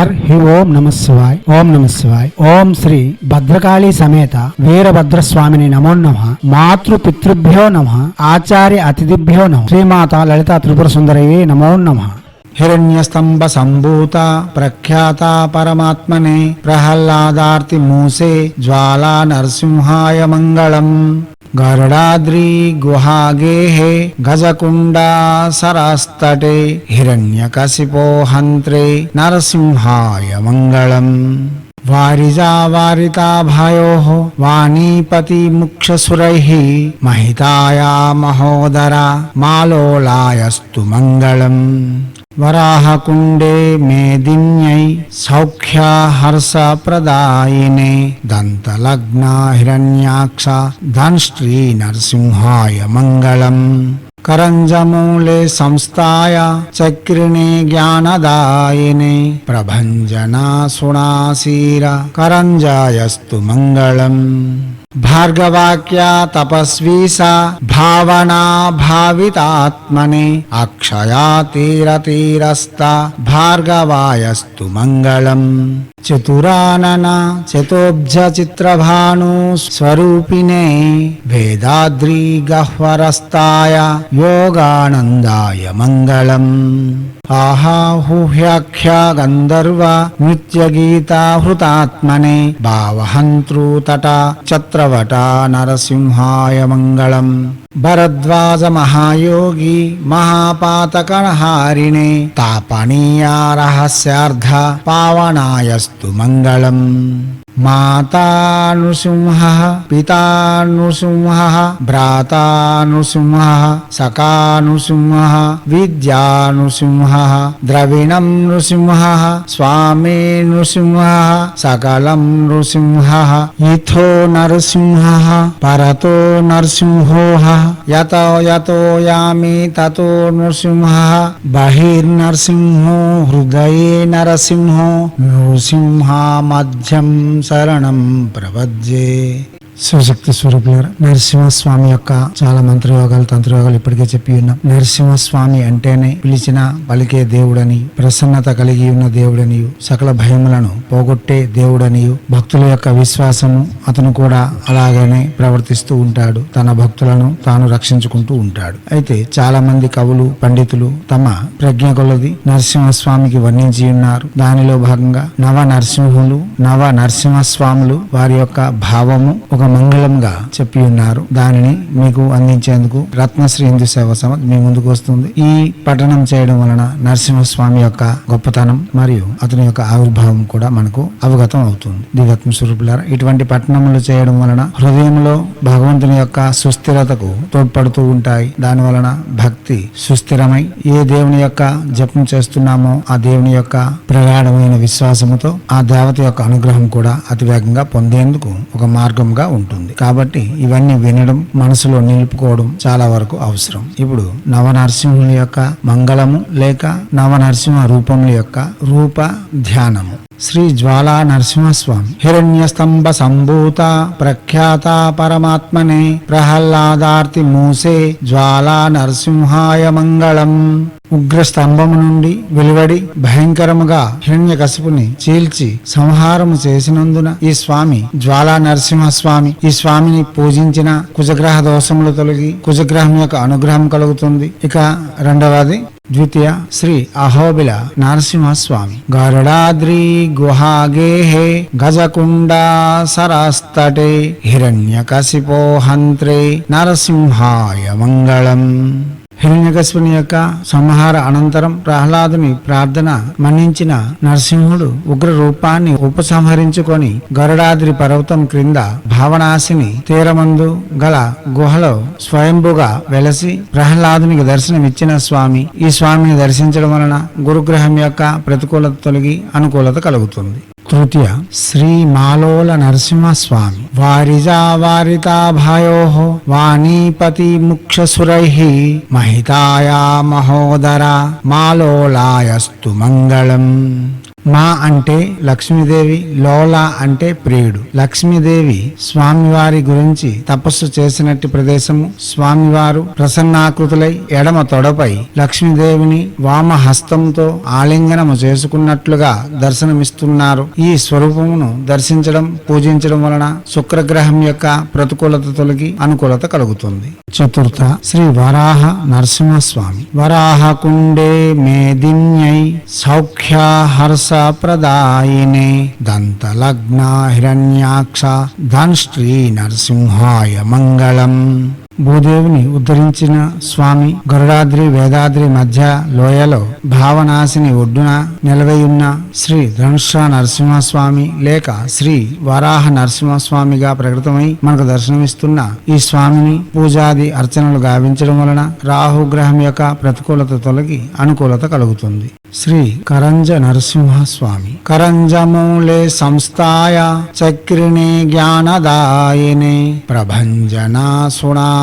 Her హి ఓం నమ శివాయ్ ఓం నమ శివాయ్. ఓం శ్రీ భద్రకాళి సమేత వీరభద్ర స్వామిని నమో నమ. మాతృ పితృభ్యో నమ. ఆచార్య అతిథిభ్యో నమ. శ్రీమాత లలిత త్రిపుర సుందరయే నమో నమ. హిరణ్యస్తంభ సంభూత ప్రఖ్యాత పరమాత్మనే ప్రహ్లాదార్తి మూసే జ్వాలా నరసింహాయ మంగళం. గరుడాద్రి గుహాగేహే గజకుండా సరస్తటే హిరణ్యకశిపోహంత్రే నరసింహాయ మంగళం. వారిజా వారితాభాయో వాణీపతి ముక్షసురైః మహితాయా మహోదర మాలోలాయస్తు మంగళం వరాహకుండే మేదిన్యై సౌఖ్య హర్ష ప్రదాయినే దంతలగ్న హిరణ్యాక్ష ధన్శ్రీ करञ्जमूले संस्थाय चक्रिणे ज्ञानदायिने प्रभञ्जना सुणासीर करञ्जायस्तु मङ्गलम्। భార్గవాక్య తపస్వీ సా భావనా భావితాత్మని అక్షయా తీరతీరస్థ భార్గవాయస్తు మంగళం చతురానన చతోబ్జ చిత్రభాను స్వరూపిణే వేదాద్రి గహ్వరస్తాయ యోగానందాయ మంగళం ఆహాహుహ్యాఖ్యా గంధర్వ నిత్యగీతాహృతాత్మనే భావహంతృతట చత్రవట నరసింహాయ మంగళం. భరద్వాజ మహాయోగి మహాపాతకణహారిణే తాపనీయా రహస్యార్థ పావనాయస్తు మంగళం. माता नृसिंह पिता नृसिंह भ्राता नृसिंह सका नृसिंह विद्या नृसिंह द्रविणम नृसिंह स्वामी नृसिंह सकल नृसिंह इथो नरसिंह परतो नरसिंहो यत यतो यामी ततो नृसिंह बहिर्नरसिंहो हृदये नरसिंहो नृसिंहा मध्यम శరణం ప్రపద్యే శివశక్తి స్వరూపులారా నరసింహస్వామి యొక్క చాలా మంత్రయోగాలు తంత్రయోగాలు ఇప్పటికే చెప్పి ఉన్నాం. నరసింహస్వామి అంటేనే పిలిచిన పలికే దేవుడని ప్రసన్నత కలిగి ఉన్న దేవుడనియు సకల భయములను పోగొట్టే దేవుడనియు భక్తుల యొక్క విశ్వాసము అతను కూడా అలాగనే ప్రవర్తిస్తూ ఉంటాడు. తన భక్తులను తాను రక్షించుకుంటూ ఉంటాడు. అయితే చాలా మంది కవులు పండితులు తమ ప్రజ్ఞ కొలది నరసింహస్వామికి వర్ణించి ఉన్నారు. దానిలో భాగంగా నవ నరసింహులు నవ నరసింహస్వాములు వారి యొక్క భావము ఒక మంగళంగా చెప్పి ఉన్నారు. దానిని మీకు అందించేందుకు రత్నశ్రీ హిందూ సేవ సమితి మీ ముందుకు వస్తుంది. ఈ పఠనం చేయడం వలన నరసింహస్వామి యొక్క గొప్పతనం మరియు అతని యొక్క ఆవిర్భావం కూడా మనకు అవగతం అవుతుంది. దివత్మ స్వరూపులారా ఇటువంటి పట్టణములు చేయడం వలన హృదయంలో భగవంతుని యొక్క సుస్థిరతకు తోడ్పడుతూ ఉంటాయి. దాని వలన భక్తి సుస్థిరమై ఏ దేవుని యొక్క జపం చేస్తున్నామో ఆ దేవుని యొక్క ప్రగాఢమైన విశ్వాసముతో ఆ దేవత యొక్క అనుగ్రహం కూడా అతివేగంగా పొందేందుకు ఒక మార్గంగా ఉంటుంది. ఉంటుంది. కాబట్టి ఇవన్నీ వినడం మనసులో నిలుపుకోవడం చాలా వరకు అవసరం. ఇప్పుడు నవనరసింహుల యొక్క మంగళము లేక నవ నరసింహ రూపముల యొక్క రూప ధ్యానము. శ్రీ జ్వాలా నరసింహస్వామి హిరణ్య స్తంభ సంభూత ప్రఖ్యాత పరమాత్మనే. ప్రహ్లాదార్తి మూసే జ్వాలా నరసింహాయ మంగళం. ఉగ్ర స్తంభము నుండి వెలువడి భయంకరముగా హిరణ్య కసుపుని చీల్చి సంహారము చేసినందున ఈ స్వామి జ్వాలా నరసింహస్వామి ఈ స్వామిని పూజించిన కుజగ్రహ దోషములు తొలగి కుజగ్రహం యొక్క అనుగ్రహం కలుగుతుంది. ఇక రెండవది ద్వితీయ శ్రీ అహోబిల నరసింహస్వామి. గరుడాద్రి గుహాగేహే గజకుండా సరస్తటే హిరణ్యకశిపో హంత్రే నరసింహాయ మంగళం. హిరణ్యకశిపుని యొక్క సంహార అనంతరం ప్రహ్లాదుని ప్రార్థన మన్నించిన నరసింహుడు ఉగ్ర రూపాన్ని ఉపసంహరించుకొని గరుడాద్రి పర్వతం క్రింద భావనాశిని తీరమందు గల గుహలో స్వయంభుగా వెలసి ప్రహ్లాదునికి దర్శనమిచ్చిన స్వామి ఈ స్వామిని దర్శించడం వలన గురుగ్రహం యొక్క ప్రతికూలత తొలగి అనుకూలత కలుగుతుంది. తృతీయ శ్రీ మాలోల నరసింహస్వామి వారిజా వారితాభాయో వాణీపతి ముక్షసురై మహితాయా మహోదర మాలోలాయస్తు మంగళం. మా అంటే లక్ష్మీదేవి లోల అంటే ప్రియుడు. లక్ష్మీదేవి స్వామివారి గురించి తపస్సు చేసినట్టు ప్రదేశము. స్వామివారు ప్రసన్నాకృతులై ఎడమ తొడపై లక్ష్మీదేవిని వామ హస్తంతో ఆలింగనము చేసుకున్నట్లుగా దర్శనమిస్తున్నారు. ఈ స్వరూపమును దర్శించడం పూజించడం వలన శుక్రగ్రహం యొక్క ప్రతికూలత తొలగి అనుకూలత కలుగుతుంది. చతుర్థ శ్రీ వరాహ నరసింహస్వామి. వరాహ కుండే మేదిన్యై సౌఖ్యాహర్ష హర్ష ప్రదాయినే దంతలగ్న హిరణ్యాక్ష ధన్శ్రీ నరసింహాయ మంగళం భూదేవిని ఉద్ధరించిన స్వామి గరుడాద్రి వేదాద్రి మధ్య లోయలో భావనాశిని ఒడ్డున నిలవయున్న శ్రీ ధనుష నరసింహస్వామి లేక శ్రీ వరాహ నరసింహస్వామిగా ప్రకృతమై మనకు దర్శనమిస్తున్న ఈ స్వామిని పూజాది అర్చనలు గావించడం వలన రాహుగ్రహం యొక్క ప్రతికూలత తొలగి అనుకూలత కలుగుతుంది. శ్రీ కరంజ నరసింహస్వామి. కరంజమూలే సంస్థాయ చక్రిణే జ్ఞానదాయినే. ప్రభంజనా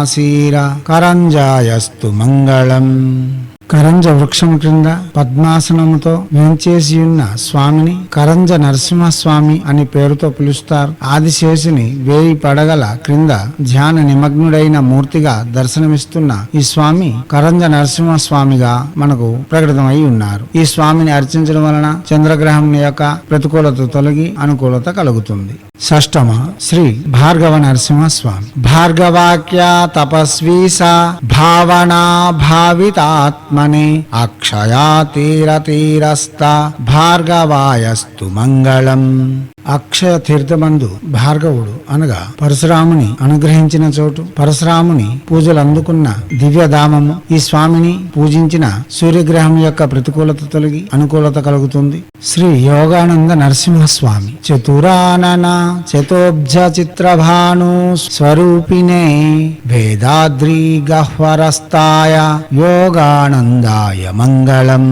ीर करञ्जायस्तु मङ्गलम्। కరంజ వృక్షం క్రింద పద్మాసనముతో వేంచేసి ఉన్న స్వామిని కరంజ నరసింహస్వామి అని పేరుతో పిలుస్తారు. ఆదిశేషుని వేయి పడగల క్రింద ధ్యాన నిమగ్నుడైన మూర్తిగా దర్శనమిస్తున్న ఈ స్వామి కరంజ నరసింహస్వామిగా మనకు ప్రకటితమై ఉన్నారు ఈ స్వామిని అర్చించడం వలన చంద్రగ్రహం యొక్క ప్రతికూలత తొలగి అనుకూలత కలుగుతుంది. షష్టమ శ్రీ భార్గవ నరసింహస్వామి. భార్గవాక్య తపస్వీ సా భావనా భావితాత్మనే అక్షయా తీర తీరస్థ భార్గవాయస్తు మంగళం. అక్షయ తీర్థమందు భార్గవుడు అనగా పరశురాముని అనుగ్రహించిన చోటు. పరశురాముని పూజలు అందుకున్న దివ్యధామము ఈ స్వామిని పూజించిన సూర్యగ్రహం యొక్క ప్రతికూలత తొలగి అనుకూలత కలుగుతుంది. శ్రీ యోగానంద నరసింహస్వామి. చతురానన చతోబ్జ చిత్రభాను స్వరూపిణే వేదాద్రి గహ్వరస్తాయ యోగానందాయ మంగళం.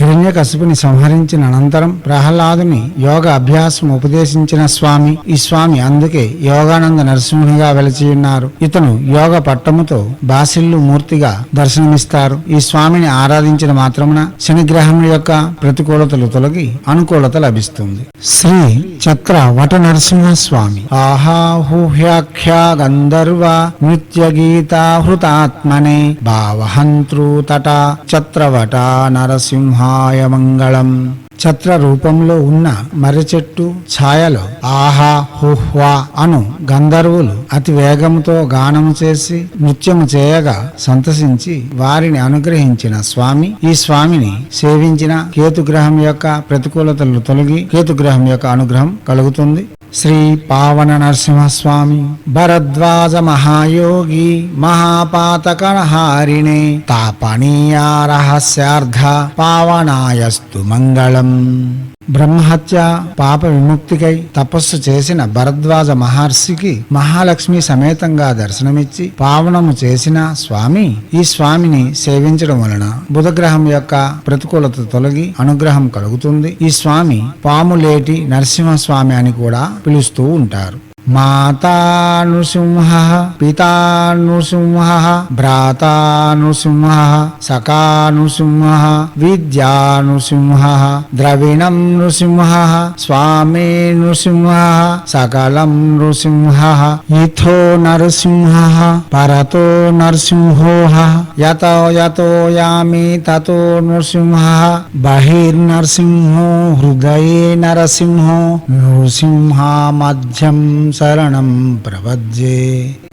హిరణ్యకశిపుని సంహరించిన అనంతరం ప్రహ్లాదుని యోగ అభ్యాసం ఉపదేశించిన స్వామి ఈ స్వామి అందుకే యోగానంద నరసింహునిగా వెలచియున్నారు. ఇతను యోగ పట్టముతో బాసిల్లు మూర్తిగా దర్శనమిస్తారు. ఈ స్వామిని ఆరాధించిన మాత్రమున శనిగ్రహం యొక్క ప్రతికూలతలు తొలగి అనుకూలత లభిస్తుంది. శ్రీ చక్ర వట నరసింహ స్వామి ఆహాహుహ్యాఖ్య గంధర్వ నృత్య గీతాహృతాత్మనే భావహంతృ తట చత్రవట నరసింహాయ మంగళం ఛత్ర రూపంలో ఉన్న మర్రి చెట్టు ఛాయలో ఆహా హుహ్వా అను గంధర్వులు అతి వేగంతో గానము చేసి నృత్యము చేయగా సంతసించి వారిని అనుగ్రహించిన స్వామి. ఈ స్వామిని సేవించిన కేతుగ్రహం యొక్క ప్రతికూలతలు తొలగి కేతుగ్రహం యొక్క అనుగ్రహం కలుగుతుంది. శ్రీ పావన నరసింహస్వామి భరద్వాజ మహాయోగి మహాపాతకహారిణే తాపనీయ రహస్యార్థ పావనాయస్తు మంగళం. బ్రహ్మహత్య పాప విముక్తికై తపస్సు చేసిన భరద్వాజ మహర్షికి మహాలక్ష్మి సమేతంగా దర్శనమిచ్చి పావనము చేసిన స్వామి ఈ స్వామిని సేవించడం వలన బుధగ్రహం యొక్క ప్రతికూలత తొలగి అనుగ్రహం కలుగుతుంది. ఈ స్వామి పాములేటి నరసింహస్వామి అని కూడా పిలుస్తూ ఉంటారు. मातानुसिंहः, पितानुसिंहः, भ्रातानुसिंहः, सखानुसिंहः, विद्यानुसिंहः द्रविणं नृसिंहः स्वामी नृसिंहः सकलं नृसिंहः इथो नरसिंहः परतो नरसिंहोः यत यतो यामि ततो नृसिंहः बहिर्नरसिंहो हृदये नरसिंहो नृसिंहा मध्यम శరణం ప్రపద్యే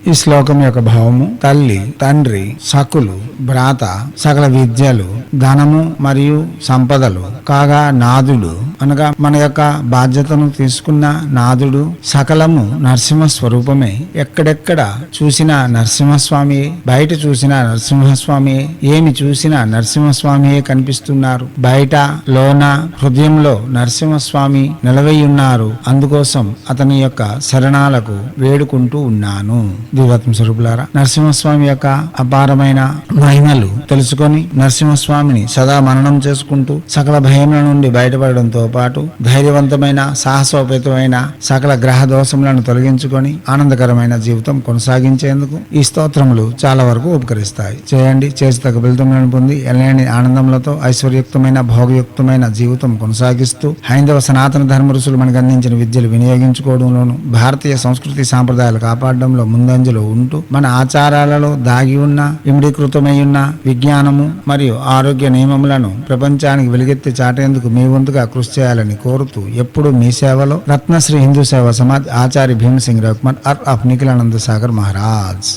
ఈ శ్లోకం యొక్క భావము తల్లి తండ్రి సకులు భ్రాత సకల విద్యలు ధనము మరియు సంపదలు. కాగా నాదుడు అనగా మన యొక్క బాధ్యతను తీసుకున్న నాదుడు సకలము నరసింహ స్వరూపమే. ఎక్కడెక్కడ చూసిన నరసింహస్వామి బయట చూసిన నరసింహస్వామి ఏమి చూసినా నరసింహస్వామియే కనిపిస్తున్నారు. బయట లోన హృదయంలో నరసింహస్వామి నిలవై ఉన్నారు అందుకోసం అతని యొక్క శరణాలకు వేడుకుంటూ ఉన్నాను. దివత్మ స్వరూపులారా నరసింహస్వామి యొక్క అపారమైన మహిమలు తెలుసుకొని నరసింహస్వామిని సదా మననం చేసుకుంటూ సకల భయ భయముల నుండి బయటపడడంతో పాటు ధైర్యవంతమైన సాహసోపేతమైన సకల గ్రహ దోషములను తొలగించుకొని ఆనందకరమైన జీవితం కొనసాగించేందుకు ఈ స్తోత్రములు చాలా వరకు ఉపకరిస్తాయి. చేయండి. చేసి తగ్గ ఫలితములను పొంది ఎలాంటి ఆనందములతో ఐశ్వర్యుక్తమైన భోగయుక్తమైన జీవితం కొనసాగిస్తూ హైందవ సనాతన ధర్మ ఋషులు మనకు అందించిన విద్యలు వినియోగించుకోవడంలోను భారతీయ సంస్కృతి సాంప్రదాయాలు కాపాడడంలో ముందంజలో ఉంటూ మన ఆచారాలలో దాగి ఉన్న ఇమిడీకృతమై ఉన్న విజ్ఞానము మరియు ఆరోగ్య నియమములను ప్రపంచానికి వెలుగెత్తి దాటేందుకు మీ వంతుగా కృషి చేయాలని కోరుతూ ఎప్పుడు మీ సేవలో రత్నశ్రీ హిందూ సేవ సమాజ్ ఆచార్య భీమసింగ్ రఘుమన్ అర్ ఆఫ్ నిఖిలానంద సాగర్ మహారాజ్.